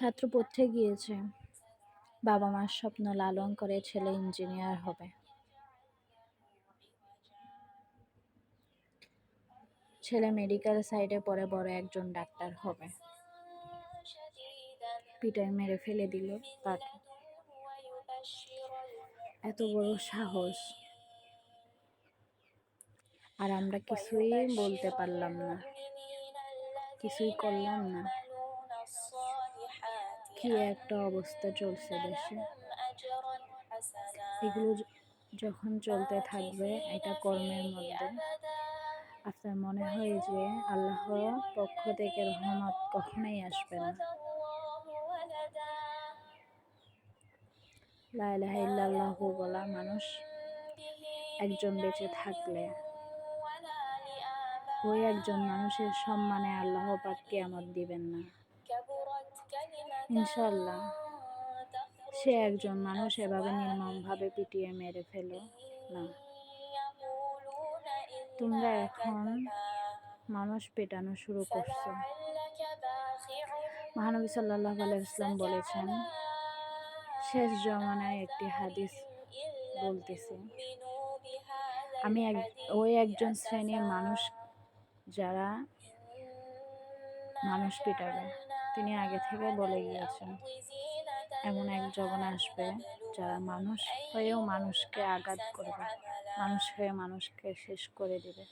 ছাত্র পড়তে গিয়েছে। বাবা মার স্বপ্ন লালন করে ছেলে ইঞ্জিনিয়ার হবে। ছেলে মেডিকেল সাইডে পরে বড় একজন ডাক্তার হবে। পিটায় মেরে ফেলে দিল তাকে। এত বড় সাহস। আর আমরা কিছুই বলতে পারলাম না। কিছুই করলাম না। কি একটা অবস্থা চলছে দেশে? এগুলো যখন চলতে থাকবে এটা কর্মের মধ্যে। আপনার মনে হয় যে আল্লাহর পক্ষ থেকে রহমত কখনোই আসবে না? লা ইলাহা ইল্লাল্লাহু বলা মানুষ একজন বেঁচে থাকলে, ওই একজন মানুষের সম্মানে আল্লাহ পাক কিয়ামত দিবেন না। ইনশাল্লাহ। সে একজন মানুষ এভাবে নির্মমভাবে পিটিয়ে মেরে ফেলো। না। তোমরা এখন মানুষ পেটানো শুরু করছ। মহানবী সাল্লাহ ইসলাম বলেছেন, শেষ জমানায় একটি হাদিস বলতেছি, আমি এক, ওই একজন শ্রেণির মানুষ যারা মানুষ পিটাবে। তিনি আগে থেকে বলে গিয়েছেন, এমন এক জগন আসবে যারা মানুষ হয়েও মানুষকে আঘাত করবে। মানুষ হয়ে মানুষকে শেষ করে দিবে।